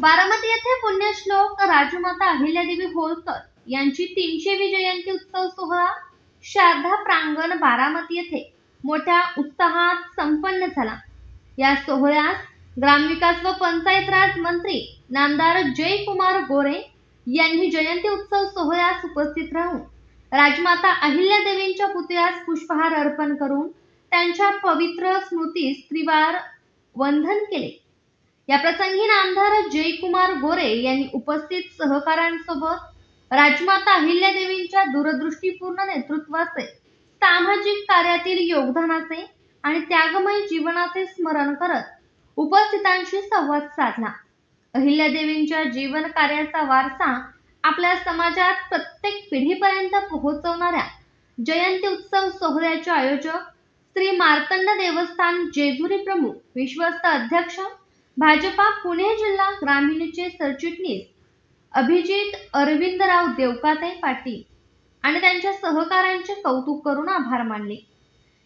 बारामती येथे पुण्यश्लोक राजमाता अहिल्यादेवी होळकर यांची तीनशेवी जयंती उत्सव सोहळा शारदा प्रांगण बारामती येथे मोठ्या उत्साहात संपन्न झाला. या सोहळ्यास ग्रामविकास व पंचायत राज मंत्री नामदार जयकुमार गोरे यांनी जयंती उत्सव सोहळ्यास उपस्थित राहून राजमाता अहिल्यादेवींच्या पुतळ्यास पुष्पहार अर्पण करून त्यांच्या पवित्र स्मृतीस त्रिवार वंदन केले. या प्रसंगी नामदार जयकुमार गोरे यांनी उपस्थित सहकाऱ्यांसोबत राजमाता अहिल्यादेवींच्या दूरदृष्टीपूर्ण नेतृत्वाचे सामाजिक कार्यातील योगदानाचे आणि त्यागमय जीवनाचे स्मरण करत उपस्थितांशी संवाद साधला. अहिल्यादेवींच्या जीवन कार्याचा वारसा आपल्या समाजात प्रत्येक पिढीपर्यंत पोहोचवणाऱ्या जयंती उत्सव सोहळ्याचे आयोजक श्री मार्तंड देवस्थान जेजुरी प्रमुख विश्वस्त अध्यक्ष भाजपा पुणे जिल्हा ग्रामीणचे सरचिटणीस अभिजित अरविंदराव देवकाताई पाटील आणि त्यांच्या सहकाऱ्यांचे कौतुक करून आभार मानले.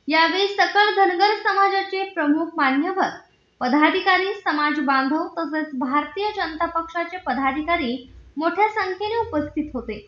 यावेळी सकल धनगर समाजाचे प्रमुख मान्यवर पदाधिकारी समाज बांधव तसेच भारतीय जनता पक्षाचे पदाधिकारी मोठ्या संख्येने उपस्थित होते.